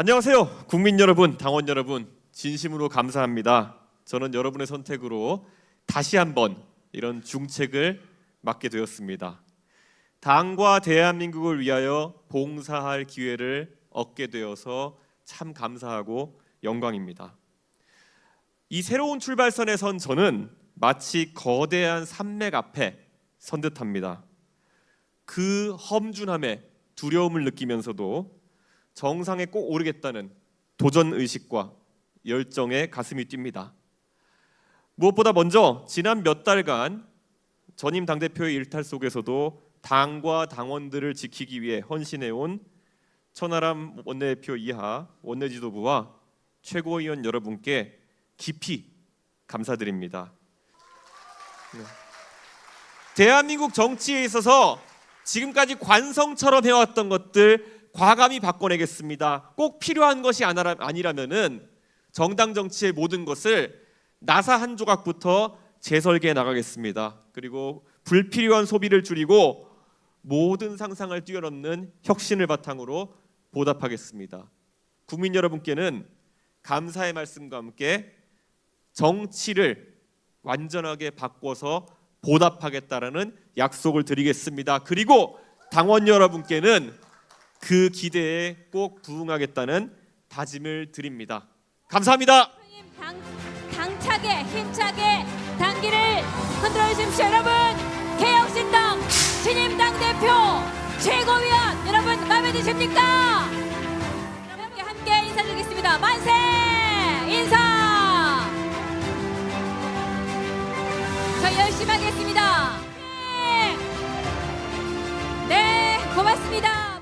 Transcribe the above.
안녕하세요. 국민 여러분, 당원 여러분, 진심으로 감사합니다. 저는 여러분의 선택으로 다시 한번 이런 중책을 맡게 되었습니다. 당과 대한민국을 위하여 봉사할 기회를 얻게 되어서 참 감사하고 영광입니다. 이 새로운 출발선에 선 저는 마치 거대한 산맥 앞에 선 듯합니다. 그 험준함에 두려움을 느끼면서도 정상에 꼭 오르겠다는 도전 의식과 열정에 가슴이 뜁니다. 무엇보다 먼저 지난 몇 달간 전임 당대표의 일탈 속에서도 당과 당원들을 지키기 위해 헌신해온 천하람 원내대표 이하 원내지도부와 최고위원 여러분께 깊이 감사드립니다. 네. 대한민국 정치에 있어서 지금까지 관성처럼 해왔던 것들 과감히 바꿔내겠습니다. 꼭 필요한 것이 아니라- 아니라면은 정당 정치의 모든 것을 나사 한 조각부터 재설계해 나가겠습니다. 그리고 불필요한 소비를 줄이고 모든 상상을 뛰어넘는 혁신을 바탕으로 보답하겠습니다. 국민 여러분께는 감사의 말씀과 함께 정치를 완전하게 바꿔서 보답하겠다라는 약속을 드리겠습니다. 그리고 당원 여러분께는 그 기대에 꼭 부응하겠다는 다짐을 드립니다. 감사합니다. 당, 당차게 힘차게 당기를 흔들어 주십시오 여러분 개혁신당 신임 당 대표 최고위원 여러분 마음에 드십니까? 여러분께 함께 인사드리겠습니다 만세 인사 저희 열심히 하겠습니다 네, 네 고맙습니다